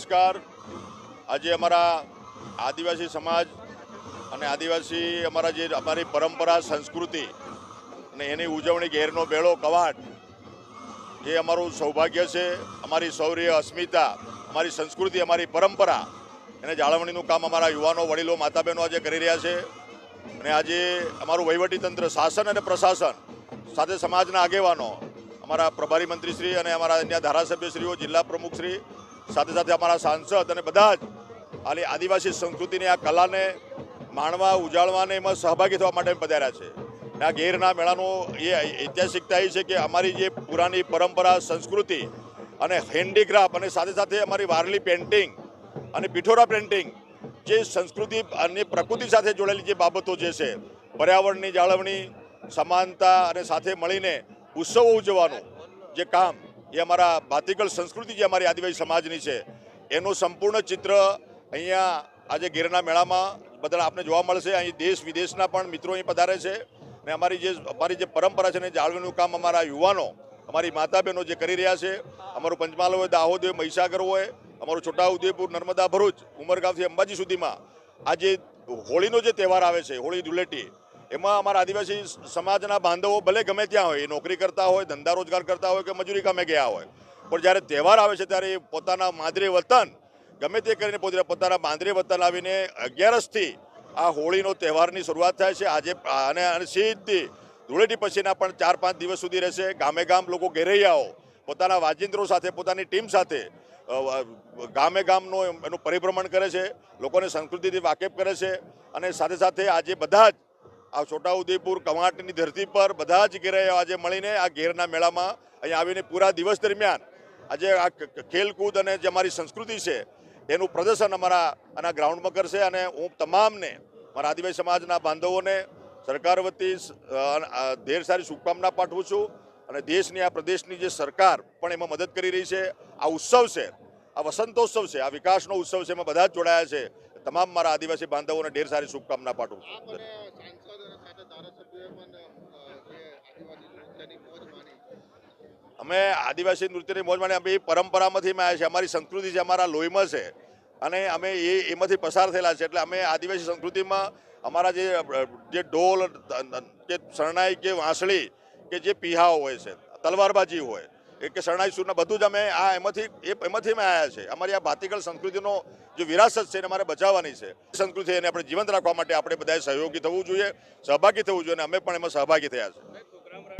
નમસ્કાર. આજે અમારા આદિવાસી સમાજ અને આદિવાસી અમારા જે અમારી પરંપરા, સંસ્કૃતિ અને એની ઉજવણી ઘેરનો બેળો કવાટ જે અમારું સૌભાગ્ય છે. અમારી શૌર્ય અસ્મિતા, અમારી સંસ્કૃતિ, અમારી પરંપરા એને જાળવણીનું કામ અમારા યુવાનો, વડીલો માતા બહેનો આજે કરી રહ્યા છે. અને આજે અમારું વહીવટીતંત્ર શાસન અને પ્રશાસન સાથે સમાજના આગેવાનો, અમારા પ્રભારી મંત્રીશ્રી અને અમારા અન્ય ધારાસભ્યશ્રીઓ, જિલ્લા પ્રમુખશ્રી સાથે સાથે અમારા સાંસદ અને બધા જ આલી આદિવાસી સંસ્કૃતિની આ કલાને માણવા, ઉજાળવાને એમાં સહભાગી થવા માટે પધાર્યા છે. આ ગેરના મેળાનો એ ઐતિહાસિકતા એ છે કે અમારી જે પુરાની પરંપરા, સંસ્કૃતિ અને હેન્ડીક્રાફ્ટ અને સાથે સાથે અમારી વારલી પેઇન્ટિંગ અને પિઠોરા પેઇન્ટિંગ જે સંસ્કૃતિ અને પ્રકૃતિ સાથે જોડેલી જે બાબતો જે છે, પર્યાવરણની જાળવણી, સમાનતા અને સાથે મળીને ઉત્સવો ઉજવવાનું જે કામ એ અમારા ભાતીગળ સંસ્કૃતિ જે અમારી આદિવાસી સમાજની છે, એનું સંપૂર્ણ ચિત્ર અહીંયા આજે ગીરના મેળામાં બધા આપને જોવા મળશે. અહીં દેશ વિદેશના પણ મિત્રો અહીં પધારે છે ને અમારી જે અમારી જે પરંપરા છે ને જાળવણીનું કામ અમારા યુવાનો, અમારી માતા બહેનો જે કરી રહ્યા છે. અમારું પંચમહાલ હોય, દાહોદ હોય મહીસાગર હોય, અમારું છોટાઉદેપુર, નર્મદા, ભરૂચ, ઉમરગાંવથી અંબાજી સુધીમાં આજે હોળીનો જે તહેવાર આવે છે, હોળી ધૂળેટી એમાં અમારા આદિવાસી સમાજના બાંધવો ભલે ગમે ત્યાં હોય, એ નોકરી કરતા હોય, ધંધા રોજગાર કરતા હોય કે મજૂરી કામે ગયા હોય. પણ જ્યારે તહેવાર આવે છે ત્યારે પોતાના માદરે વતન, ગમે તે કરીને પોતે પોતાના બાંદરે વતન આવીને અગિયારસથી આ હોળીનો તહેવારની શરૂઆત થાય છે. આજે અને અને સીધી ધૂળેટી પછીના પણ ચાર પાંચ દિવસ સુધી રહેશે. ગામે ગામ લોકો ઘેરૈયાઓ પોતાના વાજિંત્રો સાથે, પોતાની ટીમ સાથે ગામે ગામનો એનું પરિભ્રમણ કરે છે. લોકોને સંસ્કૃતિથી વાકેફ કરે છે. અને સાથે સાથે આજે બધા જ આ છોટાઉદેપુર કવાંટની ધરતી પર બધા જ ઘેરૈયાઓ આજે મળીને આ ઘેરના મેળામાં અહીંયા આવીને પૂરા દિવસ દરમિયાન આજે આ ખેલકૂદ અને જે અમારી સંસ્કૃતિ છે, એનું પ્રદર્શન અમારા આના ગ્રાઉન્ડમાં કરશે અને હું તમામને, મારા આદિવાસી સમાજના બાંધવોને, સરકાર વતી ઢેર સારી શુભકામના પાઠવું છું અને દેશની, આ પ્રદેશની જે સરકાર પણ એમાં મદદ કરી રહી છે, આ ઉત્સવ છે, આ વસંતોત્સવ છે, આ વિકાસનો ઉત્સવ છે, એમાં બધા જ જોડાયા છે. તમામ મારા આદિવાસી બાંધવોને ઢેર સારી શુભકામના પાઠવું છું આપ અને સાંસદ અને સાથે ધારાસભ્યોએ પણ અ, જે આદિવાસી નૃત્યની મોજ માણી અમે આદિવાસી નૃત્યની મોજ માણી, અમે એ પરંપરામાંથી અમે આવ્યા છે અમારી સંસ્કૃતિ છે, અમારા લોહીમાં છે. અને અમે એ, એમાંથી પસાર થયેલા છે. એટલે અમે આદિવાસી સંસ્કૃતિમાં અમારા જે જે ઢોલ, કે શરણાઈ, કે વાંસળી, કે જે પીહાઓ હોય છે, તલવારબાજી હોય કે શરણાઈ સૂરના બધું જ અમે આ એમાંથી, એ, એમાંથી અમે આવ્યા છે અમારી આ ભાતીગળ સંસ્કૃતિનો જે વિરાસત છે, એને અમારે બચાવવાની છે. સંસ્કૃતિ એને આપણે જીવંત રાખવા માટે આપણે બધાએ સહયોગી થવું જોઈએ, સહભાગી થવું જોઈએ, અને અમે પણ એમાં સહભાગી થયા છે